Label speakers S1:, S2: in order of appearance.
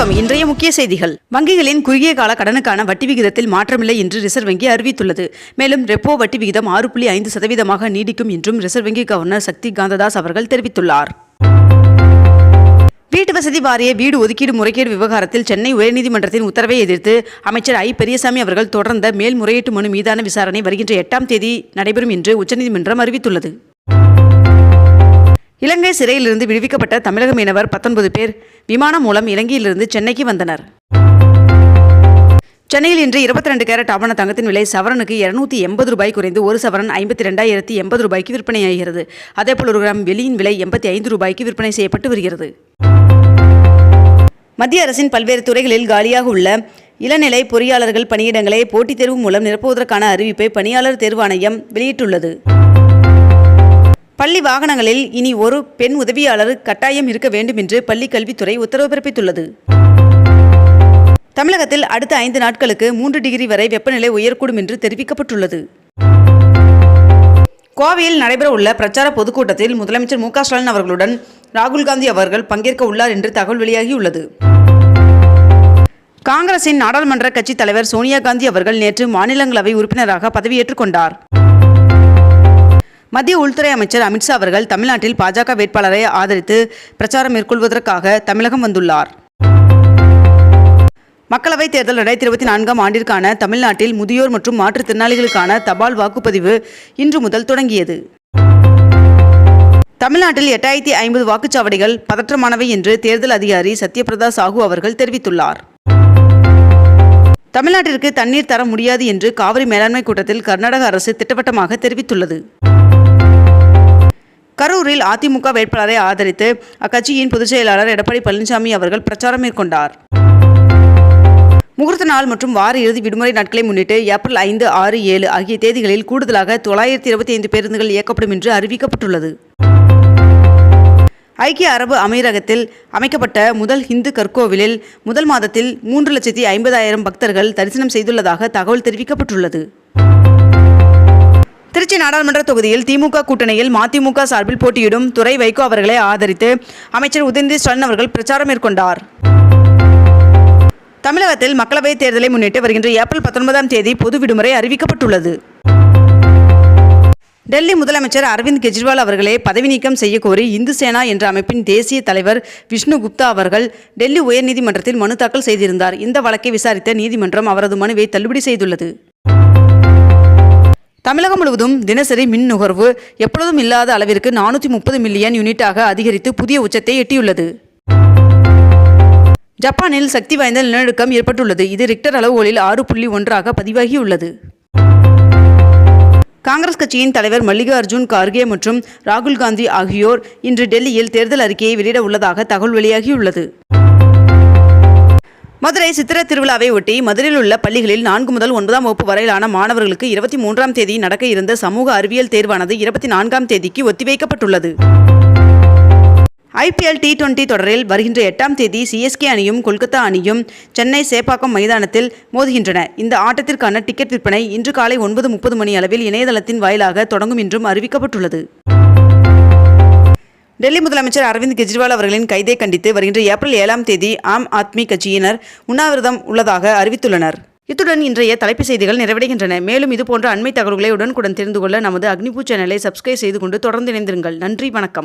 S1: வணக்கம். இன்றைய முக்கிய செய்திகள். வங்கிகளின் குறுகிய கால கடனுக்கான வட்டி விகிதத்தில் மாற்றமில்லை என்று ரிசர்வ் வங்கி அறிவித்துள்ளது. மேலும் ரெப்போ வட்டி விகிதம் ஆறு புள்ளி ஐந்து சதவீதமாக நீடிக்கும் என்றும் ரிசர்வ் வங்கி கவர்னர் சக்தி காந்ததாஸ் அவர்கள் தெரிவித்துள்ளார். வீட்டு வசதி வாரிய வீடு ஒதுக்கீடு முறைகேடு விவகாரத்தில் சென்னை உயர்நீதிமன்றத்தின் உத்தரவை எதிர்த்து அமைச்சர் ஐ. பெரியசாமி அவர்கள் தொடர்ந்த மேல்முறையீட்டு மனு மீதான விசாரணை வருகின்ற எட்டாம் தேதி நடைபெறும் என்று உச்சநீதிமன்றம் அறிவித்துள்ளது. இலங்கை சிறையிலிருந்து விடுவிக்கப்பட்ட தமிழக மீனவர் பத்தொன்பது பேர் விமானம் மூலம் இலங்கையிலிருந்து சென்னைக்கு வந்தனர். சென்னையில் இன்று இருபத்தி ரெண்டு கேரட் ஆவண தங்கத்தின் விலை சவரனுக்கு இருநூத்தி எண்பது ரூபாய் குறைந்து ஒரு சவரன் ஐம்பத்தி ரெண்டாயிரத்தி எண்பது ரூபாய்க்கு விற்பனையாகிறது. அதேபோல் ஒரு கிராம் வெளியின் விலை எண்பத்தி ஐந்து ரூபாய்க்கு விற்பனை செய்யப்பட்டு வருகிறது. மத்திய அரசின் பல்வேறு துறைகளில் காலியாக உள்ள இளநிலை பொறியாளர்கள் பணியிடங்களை போட்டித் தேர்வு மூலம் நிரப்புவதற்கான அறிவிப்பை பணியாளர் தேர்வாணையம் வெளியிட்டுள்ளது. பள்ளி வாகனங்களில் இனி ஒரு பெண் உதவியாளர் கட்டாயம் இருக்க வேண்டும் என்று பள்ளி கல்வித்துறை உத்தரவு பிறப்பித்துள்ளது. தமிழகத்தில் அடுத்த ஐந்து நாட்களுக்கு மூன்று டிகிரி வரை வெப்பநிலை உயரக்கூடும் என்று தெரிவிக்கப்பட்டுள்ளது. கோவையில் நடைபெறவுள்ள பிரச்சார பொதுக்கூட்டத்தில் முதலமைச்சர் மு ஸ்டாலின் அவர்களுடன் ராகுல் காந்தி அவர்கள் பங்கேற்க உள்ளார் என்று தகவல் வெளியாகியுள்ளது. காங்கிரசின் நாடாளுமன்ற கட்சித் தலைவர் சோனியா காந்தி அவர்கள் நேற்று மாநிலங்களவை உறுப்பினராக பதவியேற்றுக் கொண்டார். மத்திய உள்துறை அமைச்சர் அமித்ஷா அவர்கள் தமிழ்நாட்டில் பாஜக வேட்பாளரை ஆதரித்து பிரச்சாரம் மேற்கொள்வதற்காக தமிழகம் வந்துள்ளார். மக்களவைத் தேர்தல் ரெண்டாயிரத்தி இருபத்தி நான்காம் ஆண்டிற்கான தமிழ்நாட்டில் முதியோர் மற்றும் மாற்றுத்திறனாளிகளுக்கான தபால் வாக்குப்பதிவு இன்று முதல் தொடங்கியது. தமிழ்நாட்டில் எட்டாயிரத்தி ஐம்பது வாக்குச்சாவடிகள் பதற்றமானவை என்று தேர்தல் அதிகாரி சத்யபிரதா சாஹூ அவர்கள் தெரிவித்துள்ளார். தமிழ்நாட்டிற்கு தண்ணீர் தர முடியாது என்று காவிரி மேலாண்மை கூட்டத்தில் கர்நாடக அரசு திட்டவட்டமாக தெரிவித்துள்ளது. கரூரில் அதிமுக வேட்பாளரை ஆதரித்து அக்கட்சியின் பொதுச் செயலாளர் எடப்பாடி பழனிசாமி அவர்கள் பிரச்சாரம் மேற்கொண்டார். முகூர்த்த நாள் மற்றும் வார இறுதி விடுமுறை நாட்களை முன்னிட்டு ஏப்ரல் ஐந்து ஆறு ஏழு ஆகிய தேதிகளில் கூடுதலாக தொள்ளாயிரத்தி இருபத்தி ஐந்து பேருந்துகள் இயக்கப்படும் என்று அறிவிக்கப்பட்டுள்ளது. ஐக்கிய அரபு அமீரகத்தில் அமைக்கப்பட்ட முதல் இந்து கற்கோவிலில் முதல் மாதத்தில் மூன்று லட்சத்தி ஐம்பதாயிரம் பக்தர்கள் தரிசனம் செய்துள்ளதாக தகவல் தெரிவிக்கப்பட்டுள்ளது. திருச்சி நாடாளுமன்ற தொகுதியில் திமுக கூட்டணியில் மதிமுக சார்பில் போட்டியிடும் துறை வைகோ அவர்களை ஆதரித்து அமைச்சர் உதயநிதி ஸ்டாலின் அவர்கள் பிரச்சாரம் மேற்கொண்டார். தமிழகத்தில் மக்களவைத் தேர்தலை முன்னிட்டு வருகின்ற ஏப்ரல் பத்தொன்பதாம் தேதி பொது விடுமுறை அறிவிக்கப்பட்டுள்ளது. டெல்லி முதலமைச்சர் அரவிந்த் கெஜ்ரிவால் அவர்களை பதவி நீக்கம் செய்யக்கோரி இந்து சேனா என்ற அமைப்பின் தேசிய தலைவர் விஷ்ணு குப்தா அவர்கள் டெல்லி உயர்நீதிமன்றத்தில் மனு தாக்கல் செய்திருந்தார். இந்த வழக்கை விசாரித்த நீதிமன்றம் அவரது மனுவை தள்ளுபடி செய்துள்ளது. தமிழகம் முழுவதும் தினசரி மின் நுகர்வு எப்பொழுதும் இல்லாத அளவிற்கு நானூற்றி முப்பது மில்லியன் யூனிட்டாக அதிகரித்து புதிய உச்சத்தை எட்டியுள்ளது. ஜப்பானில் சக்தி வாய்ந்த நிலநடுக்கம் ஏற்பட்டுள்ளது. இது ரிக்டர் அளவுகளில் ஆறு புள்ளி ஒன்றாக பதிவாகியுள்ளது. காங்கிரஸ் கட்சியின் தலைவர் மல்லிகார்ஜுன் கார்கே மற்றும் ராகுல் காந்தி ஆகியோர் இன்று டெல்லியில் தேர்தல் அறிக்கையை வெளியிட உள்ளதாக தகவல் வெளியாகியுள்ளது. மதுரை சித்திர திருவிழாவை ஒட்டி மதுரையில் உள்ள பள்ளிகளில் நான்கு முதல் ஒன்பதாம் வகுப்பு வரையிலான மாணவர்களுக்கு இருபத்தி மூன்றாம் தேதி நடக்க இருந்த சமூக அறிவியல் தேர்வானது இருபத்தி நான்காம் தேதிக்கு ஒத்திவைக்கப்பட்டுள்ளது. ஐபிஎல் டி டுவெண்டி தொடரில் வருகின்ற எட்டாம் தேதி சிஎஸ்கே அணியும் கொல்கத்தா அணியும் சென்னை சேப்பாக்கம் மைதானத்தில் மோதுகின்றன. இந்த ஆட்டத்திற்கான டிக்கெட் விற்பனை இன்று காலை ஒன்பது முப்பது மணி அளவில் இணையதளத்தின் வாயிலாக தொடங்கும் என்றும் அறிவிக்கப்பட்டுள்ளது. டெல்லி முதலமைச்சர் அரவிந்த் கெஜ்ரிவால் அவர்களின் கைதை கண்டித்து வருகின்ற ஏப்ரல் ஏழாம் தேதி ஆம் ஆத்மி கட்சியினர் உண்ணாவிரதம் உள்ளதாக அறிவித்துள்ளனர். இத்துடன் இன்றைய தலைப்புச் செய்திகள் நிறைவடைகின்றன. மேலும் இதுபோன்ற அண்மை தகவல்களை உடனுக்குடன் தெரிந்து கொள்ள நமது அக்னிபூ சேனலை சப்ஸ்கிரைப் செய்து கொண்டு தொடர்ந்து இணைந்திருங்கள். நன்றி வணக்கம்.